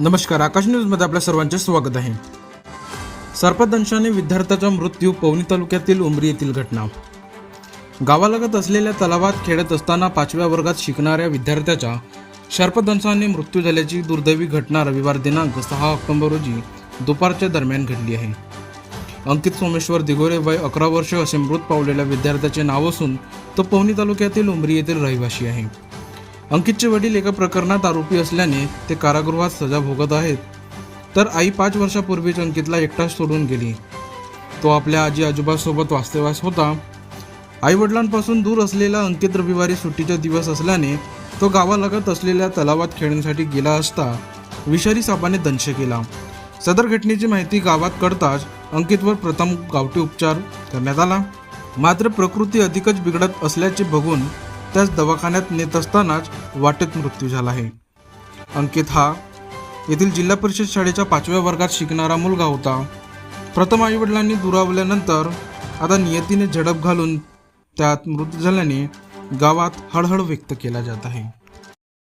नमस्कार आकाश न्यूजमध्ये आपल्या सर्वांचे स्वागत आहे. सर्पदंशाने विद्यार्थ्याचा मृत्यू पवनी तालुक्यातील उमरी येथील घटना. गावालगत असलेल्या तलावात खेळत असताना पाचव्या वर्गात शिकणाऱ्या विद्यार्थ्याच्या सर्पदंशाने मृत्यू झाल्याची दुर्दैवी घटना रविवार दिनांक सहा ऑक्टोबर रोजी दुपारच्या दरम्यान घडली आहे. अंकित सोमेश्वर दिगोरे वय अकरा वर्ष असे मृत पावलेल्या विद्यार्थ्याचे नाव असून तो पवनी तालुक्यातील उमरी येथील रहिवासी आहे. अंकितचे वडील एका प्रकरणात आरोपी असल्याने ते कारागृहात सजा भोगत आहेत. तर आई पाच वर्षापूर्वीच अंकितला एकटाच सोडून गेली. तो आपल्या आजी आजोबासोबत वास्तव्यास होता. आई वडिलांपासून दूर असलेला अंकित रविवारी सुट्टीचा दिवस असल्याने तो गावालगत असलेल्या तलावात खेळण्यासाठी गेला असता विषारी सापाने दंश केला. सदर घटनेची माहिती गावात कळताच अंकितवर प्रथम गावठी उपचार करण्यात आला. मात्र प्रकृती अधिकच बिघडत असल्याचे बघून त्याच दवाखान्यात नेत असतानाच वाटेत मृत्यू झाला आहे. अंकित हा येथील जिल्हा परिषद शाळेच्या पाचव्या वर्गात शिकणारा मुलगा होता. प्रथम आईवडिलांनी दुरावल्यानंतर आता नियतीने झडप घालून त्यात मृत्यू झाल्याने गावात हळहळ व्यक्त केला जात आहे.